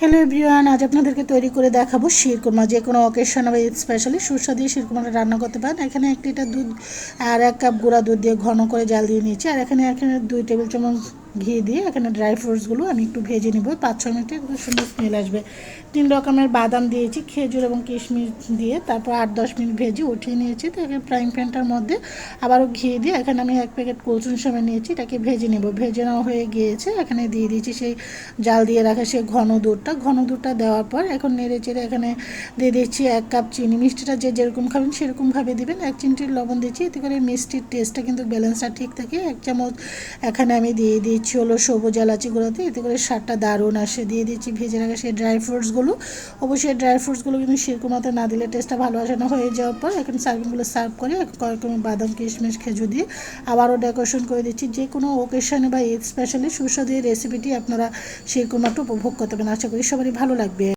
Hello everyone আজ আপনাদেরকে তৈরি করে দেখাবো শিরকুমা যে কোনো অকেশন বা স্পেশালি সুস্বাদু শিরকুমাটা রান্না করতে পারেন। এখানে এক লিটার দুধ আর এক কাপ গুঁড়া দুধ দিয়ে ঘন করে জাল দিয়ে নিয়েছি, আর এখানে এখানে দুই টেবিল চামচ ঘি দিয়ে এখানে ড্রাই ফ্রুটসগুলো আমি একটু ভেজে নেব। পাঁচ ছ মিনিটে খুব সুন্দর স্মেল আসবে। তিন রকমের বাদাম দিয়েছি, খেজুর এবং কিশমিশ দিয়ে। তারপর আট দশ মিনিট ভেজে উঠিয়ে নিয়েছি তো এখানে ফ্রাইং প্যানটার মধ্যে। আবারও ঘি দিয়ে এখানে আমি এক প্যাকেট কুলচুন সময় নিয়েছি, এটাকে ভেজে নেব। ভেজে নেওয়া হয়ে গিয়েছে, এখানে দিয়ে দিয়েছি সেই জাল দিয়ে রাখা সেই ঘন দুধটা। ঘন দুধটা দেওয়ার পর এখন নেড়ে চেড়ে এখানে দিয়ে দিচ্ছি এক কাপ চিনি। মিষ্টিটা যে যেরকম খাবেন সেরকমভাবে দিবেন। এক চিমটির লবণ দিচ্ছি, এতে করে মিষ্টির টেস্টটা কিন্তু ব্যালেন্সটা ঠিক থাকে। এক চামচ এখানে আমি দিয়ে দিচ্ছি হলো সবুজ এলাচিগুলোতে এতে করে সারটা দারুণ আসে। দিয়ে দিচ্ছি ভেজে রাখা সেই ড্রাই ফ্রুটসগুলো অবশ্যই ড্রাই ফ্রুটসগুলো কিন্তু সেরকম মতো না দিলে টেস্টটা ভালো আসে না, হয়ে যাওয়ার পর এখন সার্ভিংগুলো সার্ভ করে কয়েক রকম বাদাম, কিশমিশ, খেজুর দিয়ে আবারও ডেকোরেশন করে দিচ্ছি। যে কোনো ওকেশনে বা ঈদ স্পেশালি সুস্বাদু রেসিপিটি আপনারা সেরকম একটু উপভোগ করতে পারেন। আশা করি সবারই ভালো লাগবে।